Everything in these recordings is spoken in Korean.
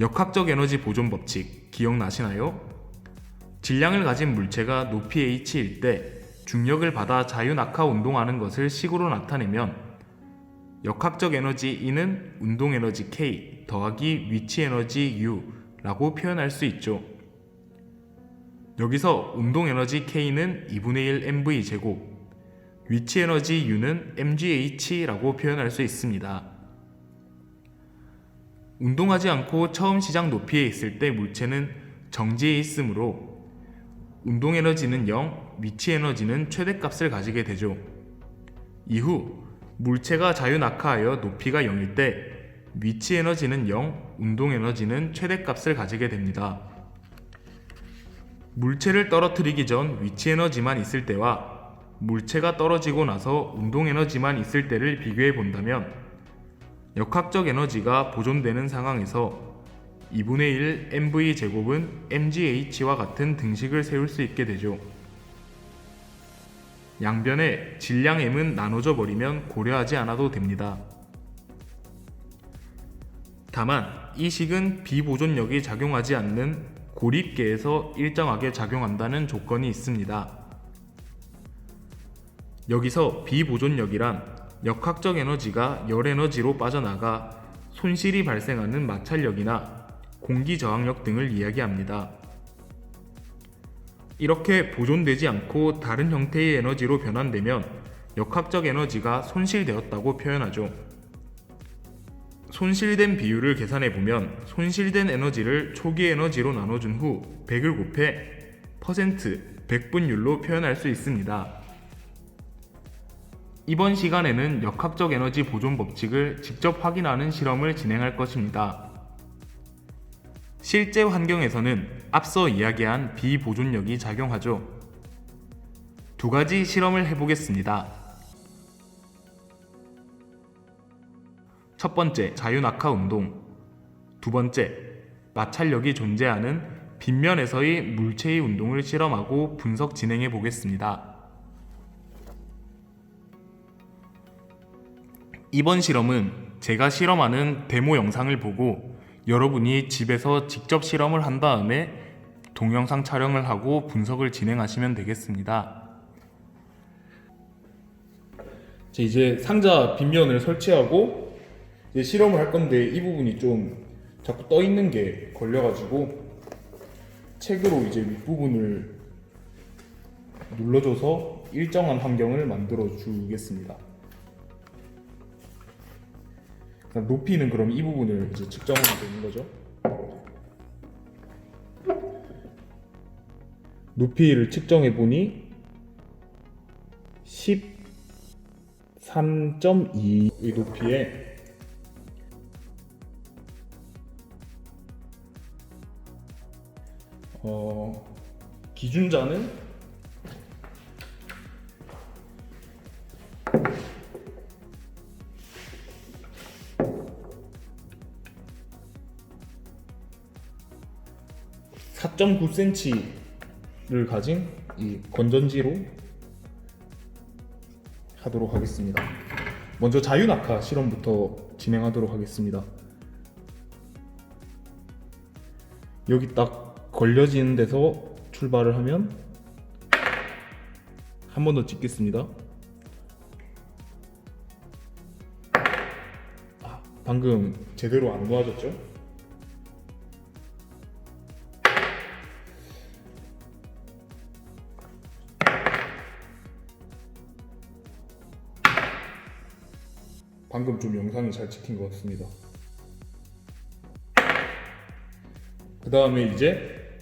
역학적 에너지 보존 법칙 기억나시나요? 질량을 가진 물체가 높이 h일 때 중력을 받아 자유 낙하 운동하는 것을 식으로 나타내면 역학적 에너지 E는 운동 에너지 K 더하기 위치 에너지 U라고 표현할 수 있죠. 여기서 운동 에너지 K는 2분의 1 mv 제곱, 위치 에너지 U는 mgh라고 표현할 수 있습니다. 운동하지 않고 처음 시작 높이에 있을 때 물체는 정지해 있으므로 운동 에너지는 0, 위치 에너지는 최대값을 가지게 되죠. 이후 물체가 자유 낙하하여 높이가 0일 때 위치 에너지는 0, 운동 에너지는 최대값을 가지게 됩니다. 물체를 떨어뜨리기 전 위치 에너지만 있을 때와 물체가 떨어지고 나서 운동 에너지만 있을 때를 비교해 본다면 역학적 에너지가 보존되는 상황에서 2분의 1 mv 제곱은 mgh와 같은 등식을 세울 수 있게 되죠. 양변에 질량 m은 나눠져 버리면 고려하지 않아도 됩니다. 다만 이 식은 비보존력이 작용하지 않는 고립계에서 일정하게 작용한다는 조건이 있습니다. 여기서 비보존력이란 역학적 에너지가 열 에너지로 빠져나가 손실이 발생하는 마찰력이나 공기 저항력 등을 이야기합니다. 이렇게 보존되지 않고 다른 형태의 에너지로 변환되면 역학적 에너지가 손실되었다고 표현하죠. 손실된 비율을 계산해 보면 손실된 에너지를 초기 에너지로 나눠준 후 100을 곱해 퍼센트 100분율로 표현할 수 있습니다. 이번 시간에는 역학적 에너지 보존 법칙을 직접 확인하는 실험을 진행할 것입니다. 실제 환경에서는 앞서 이야기한 비보존력이 작용하죠. 두 가지 실험을 해보겠습니다. 첫 번째, 자유낙하 운동. 두 번째, 마찰력이 존재하는 빗면에서의 물체의 운동을 실험하고 분석 진행해 보겠습니다. 이번 실험은 제가 실험하는 데모 영상을 보고 여러분이 집에서 직접 실험을 한 다음에 동영상 촬영을 하고 분석을 진행하시면 되겠습니다. 자, 이제 상자 빗면을 설치하고 이제 실험을 할 건데 이 부분이 좀 자꾸 떠 있는 게 걸려가지고 책으로 이제 윗부분을 눌러줘서 일정한 환경을 만들어 주겠습니다. 높이는 그럼 이 부분을 이제 측정하면 되는 거죠. 높이를 측정해 보니 13.2의 높이에 어, 기준자는 (4.9cm를) 가진 이 건전지로 하도록 하겠습니다. 먼저 자유낙하 실험부터 진행하도록 하겠습니다. 여기 딱 걸려지는 데서 출발을 하면 한 번 더 찍겠습니다. 아, 방금 제대로 안 놓아졌죠? 방금 좀 영상이 잘 찍힌 것 같습니다. 그 다음에 이제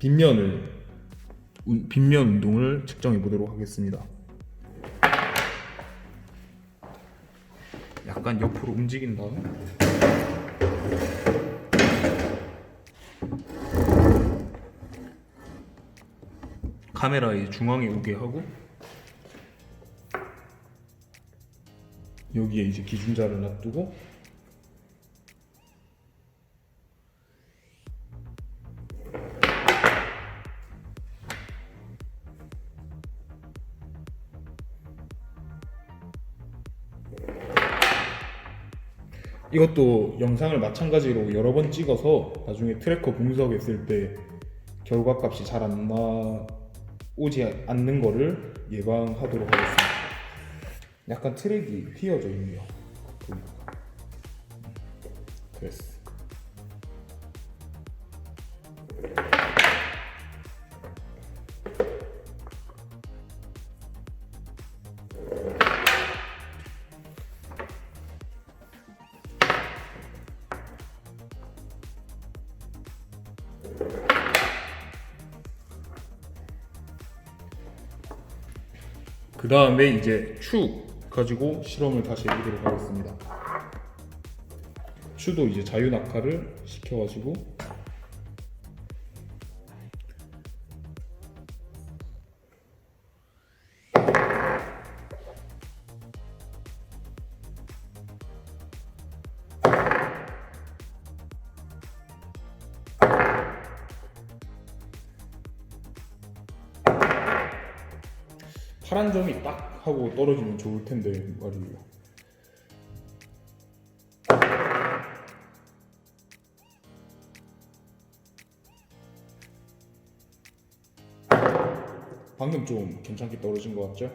빗면을 운- 빗면 운동을 측정해 보도록 하겠습니다. 약간 옆으로 움직인 다음 카메라의 중앙에 오게 하고 여기에 이제 기준자를 놔두고 이것도 영상을 마찬가지로 여러 번 찍어서 나중에 트래커 분석했을 때 결과값이 잘 안 나오지 않는 거를 예방하도록 하겠습니다. 약간 트랙이 휘어져 있네요. 보니까. 그 다음에 이제 추 가지고 실험을 다시 해보도록 하겠습니다. 추도 이제 자유 낙하를 시켜가지고 점이 딱 하고 떨어지면 좋을 텐데 말이에요. 방금 좀 괜찮게 떨어진 것 같죠?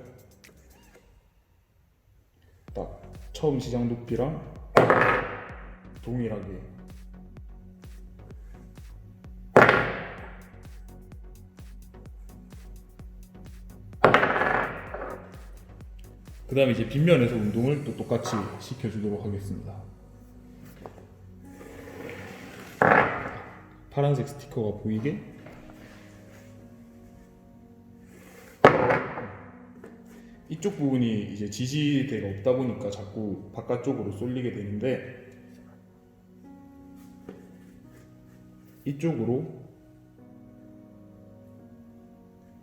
딱 처음 시장 높이랑 동일하게 그 다음에 이제 빗면에서 운동을 또 똑같이 시켜주도록 하겠습니다. 파란색 스티커가 보이게 이쪽 부분이 이제 지지대가 없다 보니까 자꾸 바깥쪽으로 쏠리게 되는데 이쪽으로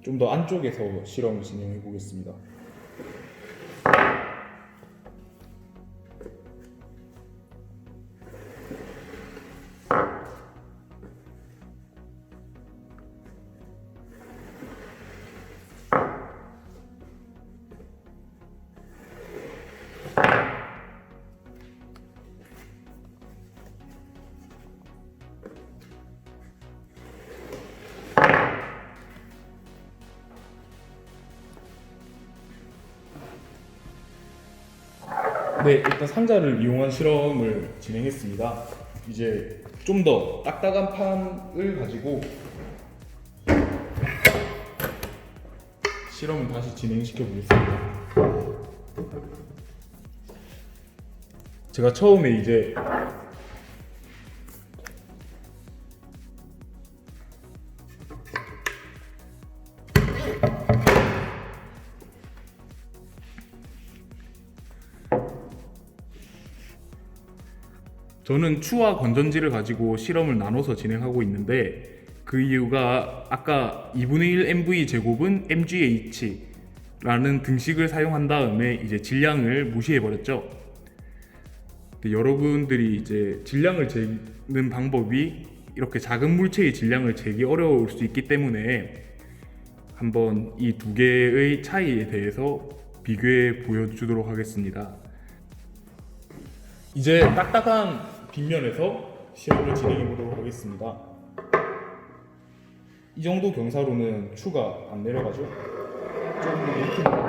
좀 더 안쪽에서 실험을 진행해 보겠습니다. 네, 일단 상자를 이용한 실험을 진행했습니다. 이제 좀 더 딱딱한 판을 가지고 실험을 다시 진행시켜 보겠습니다. 제가 처음에 이제 저는 추와 건전지를 가지고 실험을 나눠서 진행하고 있는데 그 이유가 아까 2분의 1 MV 제곱은 MGH라는 등식을 사용한 다음에 이제 질량을 무시해 버렸죠. 근데 여러분들이 이제 질량을 재는 방법이 이렇게 작은 물체의 질량을 재기 어려울 수 있기 때문에 한번 이 두 개의 차이에 대해서 비교해 보여주도록 하겠습니다. 이제 딱딱한 빗면에서 실험을 진행해 보도록 하겠습니다. 이 정도 경사로는 추가 안 내려가죠? 조금 더 높은 부분.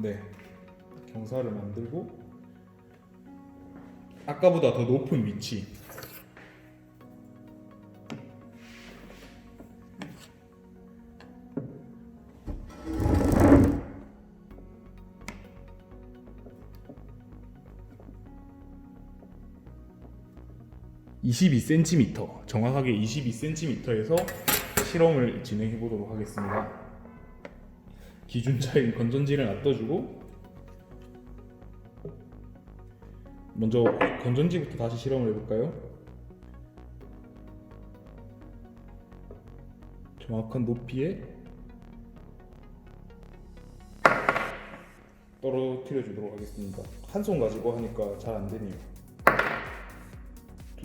네, 경사를 만들고 아까보다 더 높은 위치. (22cm) 정확하게 (22cm)에서 실험을 진행해 보도록 하겠습니다 기준차인 건전지를 놔둬주고 먼저 건전지부터 다시 실험을 해볼까요? 정확한 높이에 떨어뜨려 주도록 하겠습니다. 한 손 가지고 하니까 잘 안 되네요.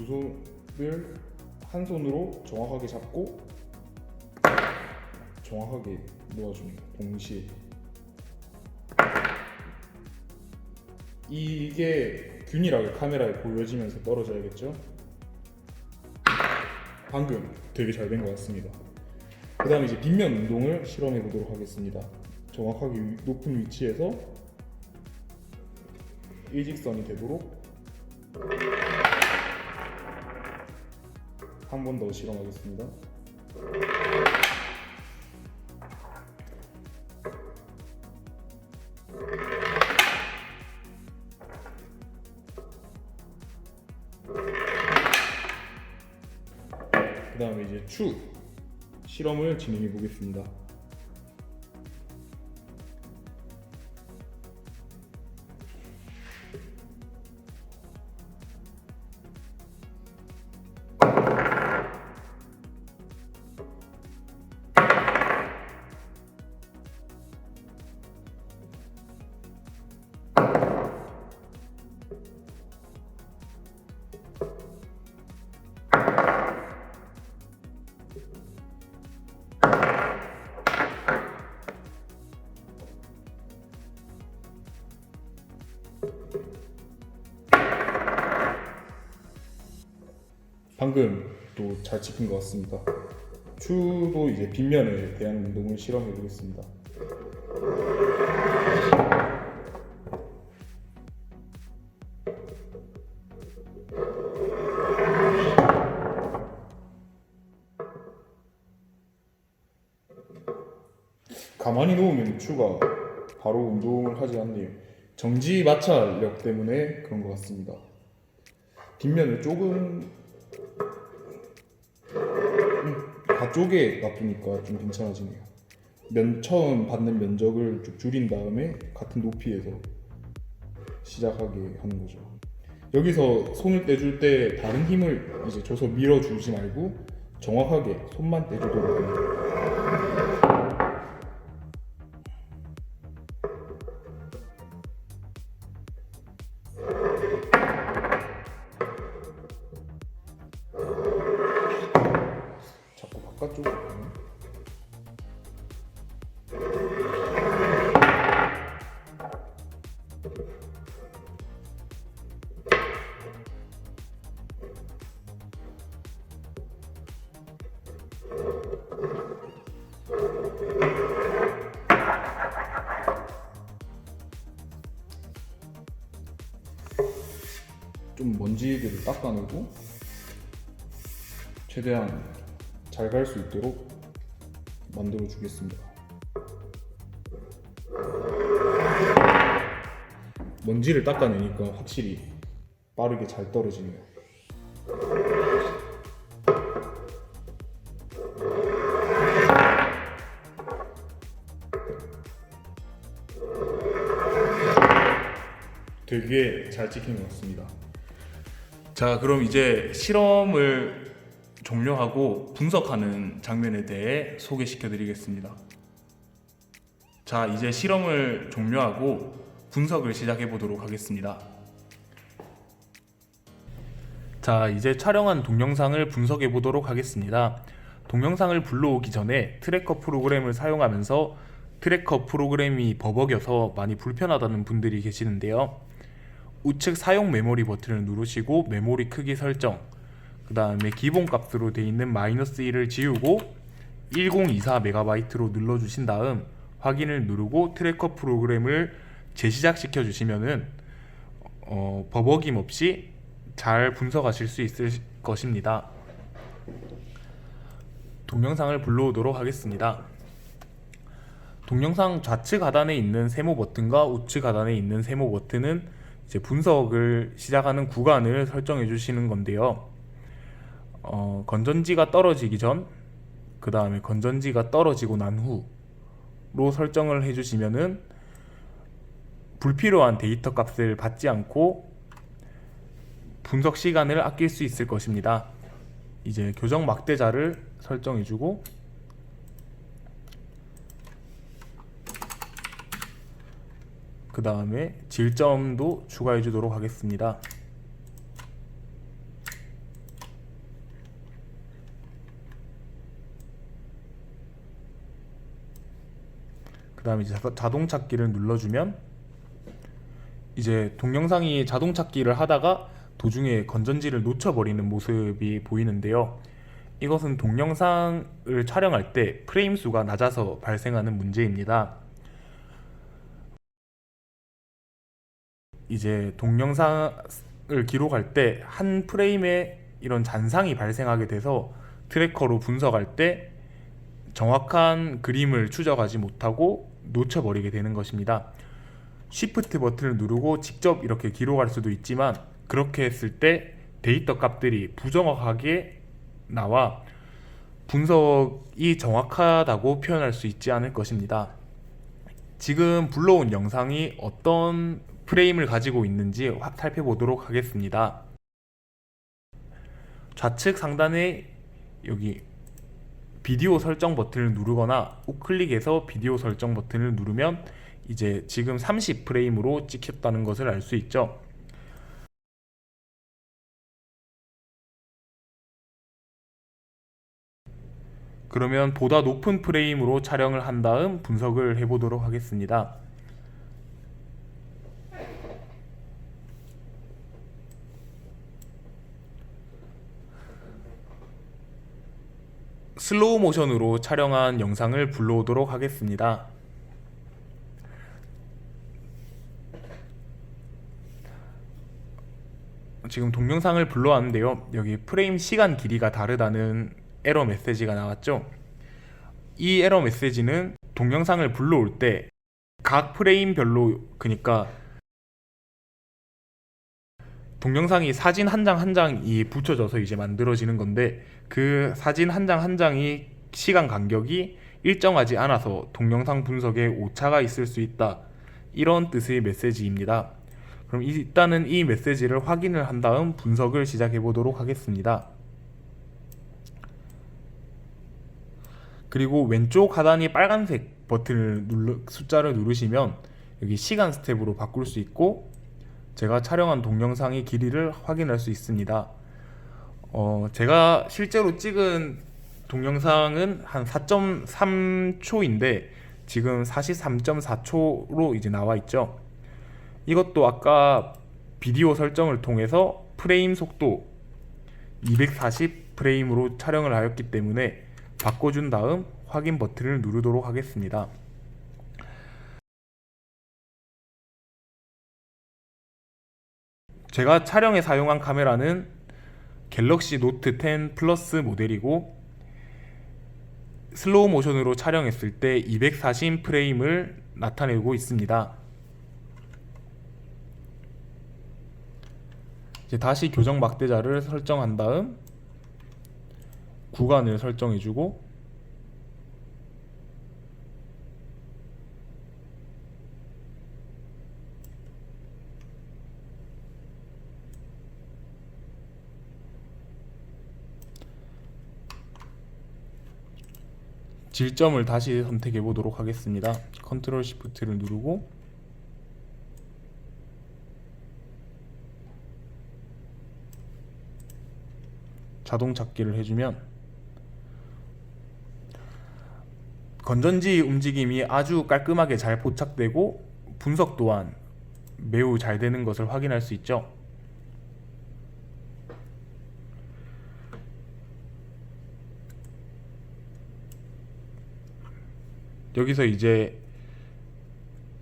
두 손을 한 손으로 정확하게 잡고 정확하게 놓아줍니다. 동시에 이게 균일하게 카메라에 보여지면서 떨어져야겠죠? 방금 되게 잘 된 것 같습니다. 그 다음에 이제 빗면 운동을 실험해 보도록 하겠습니다. 정확하게 위- 높은 위치에서 일직선이 되도록 한 번 더 실험하겠습니다. 그 다음에 이제 추 실험을 진행해 보겠습니다. 방금 또잘 찍힌 것 같습니다. 추도 이제 빗면에 대한 운동을 실험해 보겠습니다. 가만히 놓으면 추가 바로 운동을 하지 않네요. 정지 마찰력 때문에 그런 것 같습니다. 뒷면을 조금 음, 가쪽에 놔두니까 좀 괜찮아지네요. 면 처음 받는 면적을 좀 줄인 다음에 같은 높이에서 시작하게 하는 거죠. 여기서 손을 떼줄 때 다른 힘을 이제 줘서 밀어주지 말고 정확하게 손만 떼주도록 합니다. 닦아내고 최대한 잘 갈 수 있도록 만들어 주겠습니다. 먼지를 닦아내니까 확실히 빠르게 잘 떨어지네요. 되게 잘 찍힌 것 같습니다. 자, 그럼 이제 실험을 종료하고 분석하는 장면에 대해 소개시켜 드리겠습니다. 자, 이제 실험을 종료하고 분석을 시작해 보도록 하겠습니다. 자, 이제 촬영한 동영상을 분석해 보도록 하겠습니다. 동영상을 불러오기 전에 트래커 프로그램을 사용하면서 트래커 프로그램이 버벅여서 많이 불편하다는 분들이 계시는데요. 우측 사용 메모리 버튼을 누르시고 메모리 크기 설정 그 다음에 기본 값으로 되어 있는 마이너스 1을 지우고 1024MB로 눌러주신 다음 확인을 누르고 트래커 프로그램을 재시작시켜 주시면은 어, 버벅임 없이 잘 분석하실 수 있을 것입니다. 동영상을 불러오도록 하겠습니다. 동영상 좌측 하단에 있는 세모 버튼과 우측 하단에 있는 세모 버튼은 이제 분석을 시작하는 구간을 설정해 주시는 건데요. 어, 건전지가 떨어지기 전, 그 다음에 건전지가 떨어지고 난 후로 설정을 해주시면은 불필요한 데이터 값을 받지 않고 분석 시간을 아낄 수 있을 것입니다. 이제 교정 막대자를 설정해주고 그 다음에 질점도 추가해 주도록 하겠습니다. 그 다음에 자동 찾기를 눌러주면 이제 동영상이 자동 찾기를 하다가 도중에 건전지를 놓쳐버리는 모습이 보이는데요. 이것은 동영상을 촬영할 때 프레임 수가 낮아서 발생하는 문제입니다. 이제 동영상을 기록할 때 한 프레임에 이런 잔상이 발생하게 돼서 트래커로 분석할 때 정확한 그림을 추적하지 못하고 놓쳐버리게 되는 것입니다. 쉬프트 버튼을 누르고 직접 이렇게 기록할 수도 있지만 그렇게 했을 때 데이터 값들이 부정확하게 나와 분석이 정확하다고 표현할 수 있지 않을 것입니다. 지금 불러온 영상이 어떤 프레임을 가지고 있는지 화- 살펴보도록 하겠습니다. 좌측 상단에 여기 비디오 설정 버튼을 누르거나 우클릭해서 비디오 설정 버튼을 누르면 이제 지금 30 프레임으로 찍혔다는 것을 알 수 있죠. 그러면 보다 높은 프레임으로 촬영을 한 다음 분석을 해보도록 하겠습니다. 슬로우 모션으로 촬영한 영상을 불러오도록 하겠습니다. 지금 동영상을 불러왔는데요. 여기 프레임 시간 길이가 다르다는 에러 메시지가 나왔죠. 이 에러 메시지는 동영상을 불러올 때 각 프레임별로 그러니까 동영상이 사진 한 장 한 장이 붙여져서 이제 만들어지는 건데 그 사진 한 장 한 장이 시간 간격이 일정하지 않아서 동영상 분석에 오차가 있을 수 있다. 이런 뜻의 메시지입니다. 그럼 일단은 이 메시지를 확인을 한 다음 분석을 시작해 보도록 하겠습니다. 그리고 왼쪽 하단이 빨간색 버튼을 눌러 숫자를 누르시면 여기 시간 스텝으로 바꿀 수 있고 제가 촬영한 동영상의 길이를 확인할 수 있습니다. 어, 제가 실제로 찍은 동영상은 한 4.3초인데 지금 43.4초로 이제 나와 있죠. 이것도 아까 비디오 설정을 통해서 프레임 속도 240 프레임으로 촬영을 하였기 때문에 바꿔준 다음 확인 버튼을 누르도록 하겠습니다. 제가 촬영에 사용한 카메라는 갤럭시 노트 10 플러스 모델이고 슬로우 모션으로 촬영했을 때 240 프레임을 나타내고 있습니다. 이제 다시 교정 막대자를 설정한 다음 구간을 설정해주고 질점을 다시 선택해 보도록 하겠습니다. 컨트롤 시프트를 누르고 자동 찾기를 해주면 건전지 움직임이 아주 깔끔하게 잘 포착되고 분석 또한 매우 잘 되는 것을 확인할 수 있죠. 여기서 이제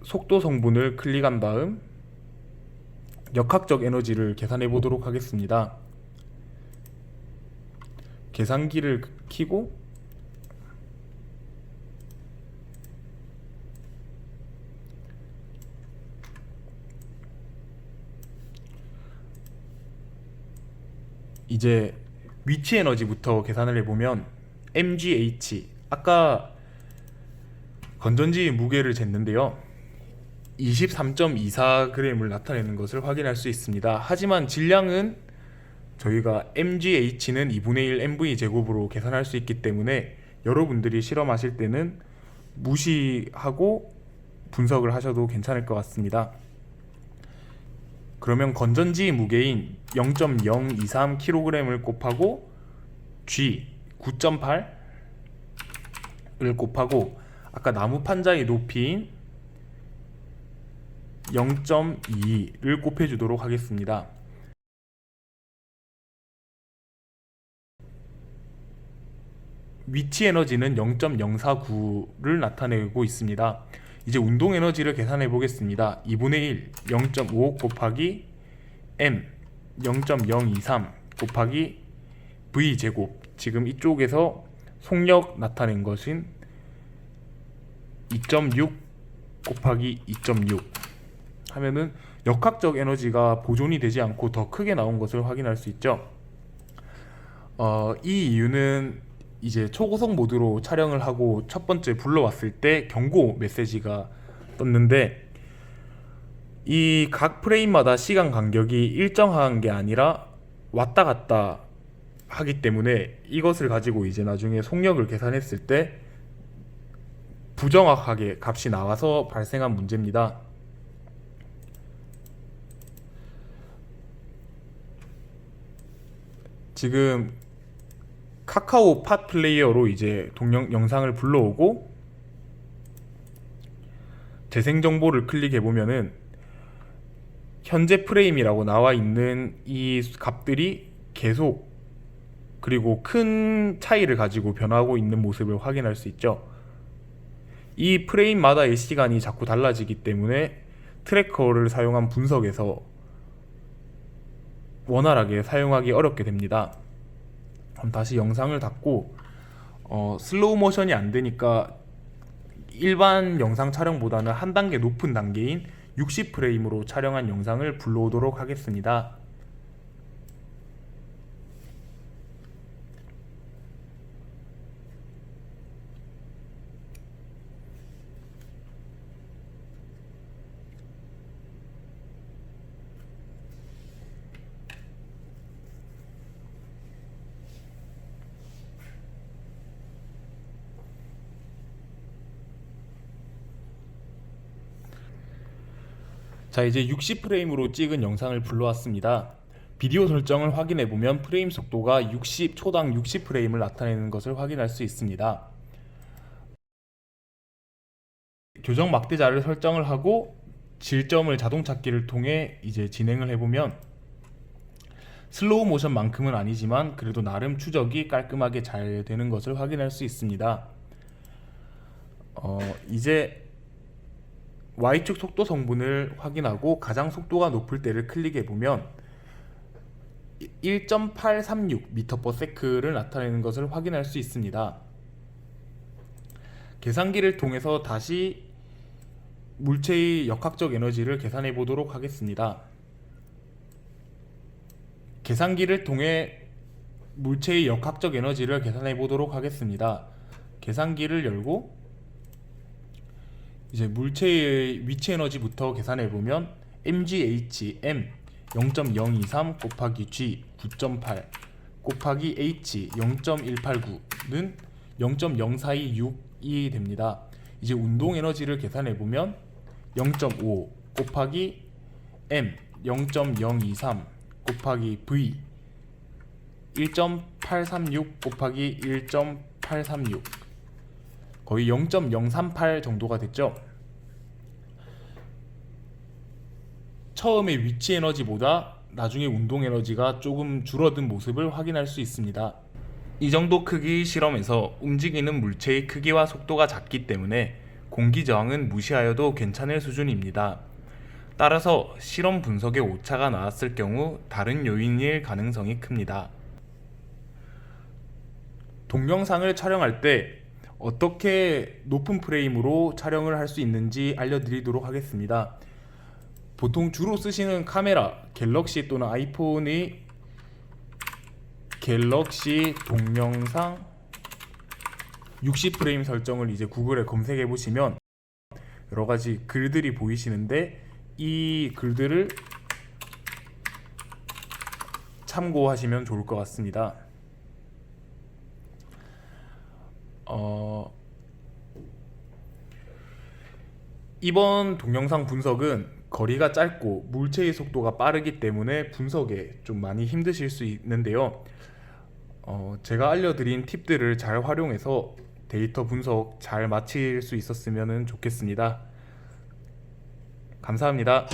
속도 성분을 클릭한 다음 역학적 에너지를 계산해 보도록 하겠습니다. 계산기를 켜고 이제 위치 에너지부터 계산을 해보면 mgh 아까 건전지 무게를 쟀는데요. 23.24g을 나타내는 것을 확인할 수 있습니다. 하지만 질량은 저희가 mgh는 2분의 1 mv 제곱으로 계산할 수 있기 때문에 여러분들이 실험하실 때는 무시하고 분석을 하셔도 괜찮을 것 같습니다. 그러면 건전지 무게인 0.023kg을 곱하고 g 9.8을 곱하고 아까 나무 판자의 높이인 0.2를 곱해주도록 하겠습니다. 위치 에너지는 0.049를 나타내고 있습니다. 이제 운동 에너지를 계산해 보겠습니다. 2분의 1, 0.5 곱하기 m 0.023 곱하기 v 제곱. 지금 이쪽에서 속력 나타낸 것인 2.6 곱하기 2.6 하면은 역학적 에너지가 보존이 되지 않고 더 크게 나온 것을 확인할 수 있죠. 어, 이 이유는 이제 초고속 모드로 촬영을 하고 첫 번째 불러왔을 때 경고 메시지가 떴는데 이 각 프레임마다 시간 간격이 일정한 게 아니라 왔다 갔다 하기 때문에 이것을 가지고 이제 나중에 속력을 계산했을 때 부정확하게 값이 나와서 발생한 문제입니다. 지금 카카오 팟 플레이어로 이제 동영 영상을 불러오고 재생 정보를 클릭해 보면은 현재 프레임이라고 나와 있는 이 값들이 계속 그리고 큰 차이를 가지고 변하고 있는 모습을 확인할 수 있죠. 이 프레임마다의 시간이 자꾸 달라지기 때문에 트래커를 사용한 분석에서 원활하게 사용하기 어렵게 됩니다. 그럼 다시 영상을 닫고 어, 슬로우 모션이 안 되니까 일반 영상 촬영보다는 한 단계 높은 단계인 60프레임으로 촬영한 영상을 불러오도록 하겠습니다. 자 이제 60프레임으로 찍은 영상을 불러왔습니다. 비디오 설정을 확인해 보면 프레임 속도가 60 초당 60프레임을 나타내는 것을 확인할 수 있습니다. 교정 막대자를 설정을 하고 질점을 자동 찾기를 통해 이제 진행을 해보면 슬로우 모션만큼은 아니지만 그래도 나름 추적이 깔끔하게 잘 되는 것을 확인할 수 있습니다. 어, 이제 Y축 속도 성분을 확인하고 가장 속도가 높을 때를 클릭해 보면 1.836 m/s를 나타내는 것을 확인할 수 있습니다. 계산기를 통해서 다시 물체의 역학적 에너지를 계산해 보도록 하겠습니다. 계산기를 통해 물체의 역학적 에너지를 계산해 보도록 하겠습니다. 계산기를 열고 이제 물체의 위치 에너지부터 계산해 보면 mgh m 0.023 곱하기 g 9.8 곱하기 h 0.189는 0.0426이 됩니다. 이제 운동 에너지를 계산해 보면 0.5 곱하기 m 0.023 곱하기 v 1.836 곱하기 1.836 거의 0.038 정도가 됐죠. 처음에 위치 에너지보다 나중에 운동 에너지가 조금 줄어든 모습을 확인할 수 있습니다. 이 정도 크기 실험에서 움직이는 물체의 크기와 속도가 작기 때문에 공기 저항은 무시하여도 괜찮을 수준입니다. 따라서 실험 분석에 오차가 나왔을 경우 다른 요인일 가능성이 큽니다. 동영상을 촬영할 때 어떻게 높은 프레임으로 촬영을 할 수 있는지 알려드리도록 하겠습니다. 보통 주로 쓰시는 카메라, 갤럭시 또는 아이폰의 갤럭시 동영상 60프레임 설정을 이제 구글에 검색해 보시면 여러 가지 글들이 보이시는데 이 글들을 참고하시면 좋을 것 같습니다. 어, 이번 동영상 분석은 거리가 짧고 물체의 속도가 빠르기 때문에 분석에 좀 많이 힘드실 수 있는데요. 어, 제가 알려드린 팁들을 잘 활용해서 데이터 분석 잘 마칠 수 있었으면 좋겠습니다. 감사합니다.